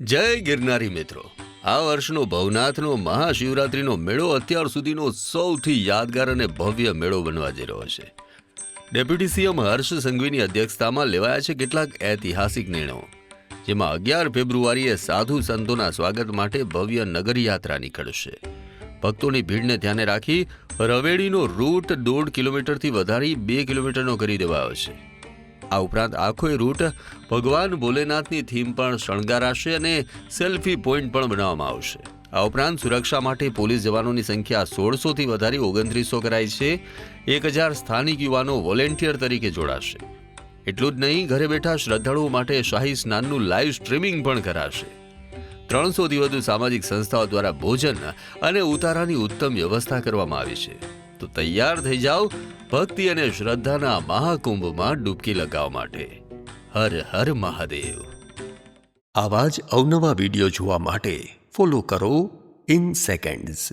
જય ગિરનારી મિત્રો. આ વર્ષનો ભવનાથનો મહાશિવરાત્રિનો મેળો અત્યાર સુધીનો સૌથી યાદગાર અને ભવ્ય મેળો બનવા જઈ રહ્યો છે. ડેપ્યુટી સીએમ હર્ષ સંઘવીની અધ્યક્ષતામાં લેવાયા છે કેટલાક ઐતિહાસિક નિર્ણયો. જેમાં અગિયાર ફેબ્રુઆરીએ સાધુ સંતોના સ્વાગત માટે ભવ્ય નગરયાત્રા નીકળશે. ભક્તોની ભીડને ધ્યાને રાખી રવેડીનો રૂટ દોઢ કિલોમીટરથી વધારી બે કિલોમીટરનો કરી દેવાયો છે. આ ઉપરાંત આખો રૂટ ભગવાન ભોલેનાથની થીમ પણ શણગારાશે અને સેલ્ફી પોઈન્ટ પણ બનાવવામાં આવશે. આ ઉપરાંત સુરક્ષા માટે પોલીસ જવાનોની સંખ્યા સોળસોથી વધારી ઓગણત્રીસો કરાઈ છે. એક હજાર સ્થાનિક યુવાનો વોલેન્ટિયર તરીકે જોડાશે. એટલું જ નહીં, ઘરે બેઠા શ્રદ્ધાળુઓ માટે શાહી સ્નાનનું લાઈવ સ્ટ્રીમિંગ પણ કરાશે. ત્રણસોથી વધુ સામાજિક સંસ્થાઓ દ્વારા ભોજન અને ઉતારાની ઉત્તમ વ્યવસ્થા કરવામાં આવી છે. તો તૈયાર થઈ જાઓ ભક્તિ અને શ્રદ્ધાના મહાકુંભમાં ડૂબકી લગાવવા માટે. હર હર મહાદેવ. આવા જ અવનવા વીડિયો જોવા માટે ફોલો કરો ઇન સેકન્ડ્સ